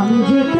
আমি যেতে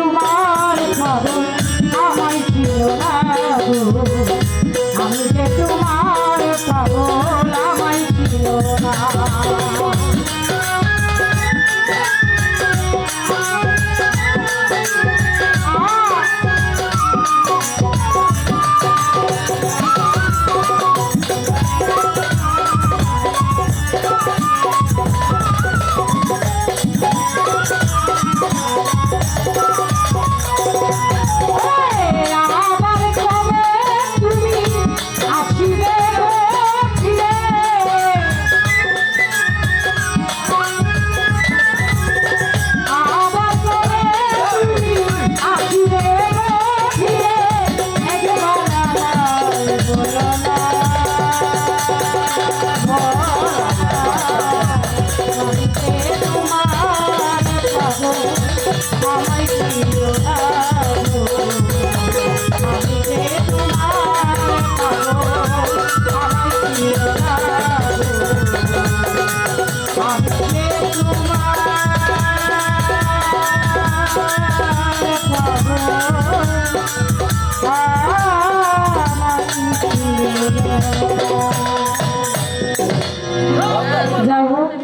আমায় আলো